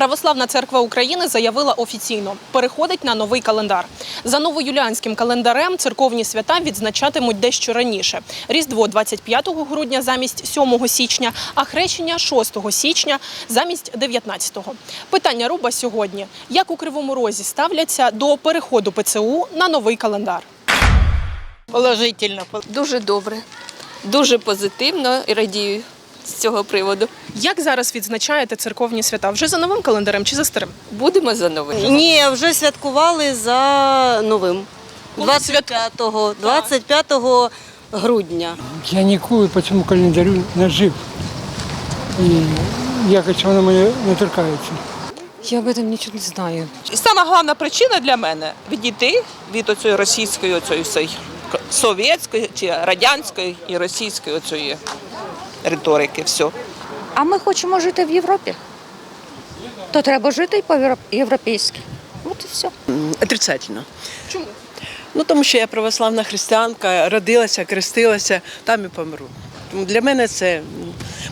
Православна церква України заявила офіційно, переходить на новий календар. За новоюліанським календарем церковні свята відзначатимуть дещо раніше. Різдво 25 грудня замість 7 січня, а хрещення 6 січня замість 19-го. Питання руба сьогодні: як у Кривому Розі ставляться до переходу ПЦУ на новий календар? Положительно. Дуже добре, дуже позитивно і радію з цього приводу. Як зараз відзначаєте церковні свята? Вже за новим календарем чи за старим? Будемо за новим. Ні, вже святкували за новим. 25-го, 25 грудня. Я ніколи по цьому календарю не жив. І якось воно мене не торкається. Я об этом ничего не знаю. Сама головна причина для мене відійти від оцієї російської, к- совєтської чи радянської і російської оцієї риторики. Все. А ми хочемо жити в Європі. То треба жити і по-європейськи. От і все. Отрицательно. Чому? Ну тому що я православна християнка, родилася, крестилася, там і помру. Тому для мене це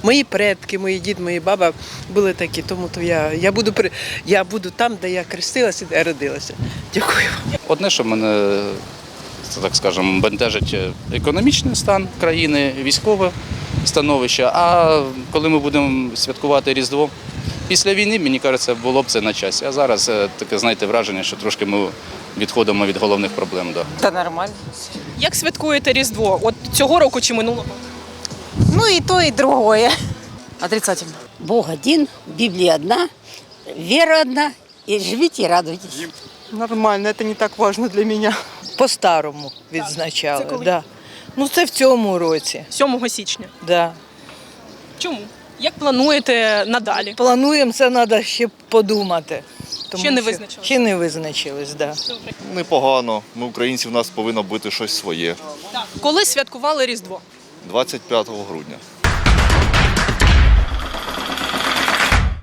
мої предки, мої дід, мої баба були такі. Тому то я, я буду при я буду там, де я крестилася, де я родилася. Дякую. Одне, що мене, так скажемо, бентежить економічний стан країни, військове становище. А коли ми будемо святкувати Різдво після війни, мені кажеться, було б це на часі. А зараз е, таке, знаєте, враження, що трошки ми відходимо від головних проблем. Да. Та нормально. Як святкуєте Різдво? От цього року чи минулого? Ну і то, і другое. Отрицательно. Бог один, Библия одна, вера одна, и живите и радуйтесь. Нормально, це не так важливо для мене. По-старому відзначали. Це коли? Да. Ну це в цьому році. 7 січня. Да. Чому? Як плануєте надалі? Плануємо, це треба ще подумати. Тому Ще не що- визначились? Ще не визначились, так. Да. Непогано. Ми українці, в нас повинно бути щось своє. Коли святкували Різдво? 25 грудня.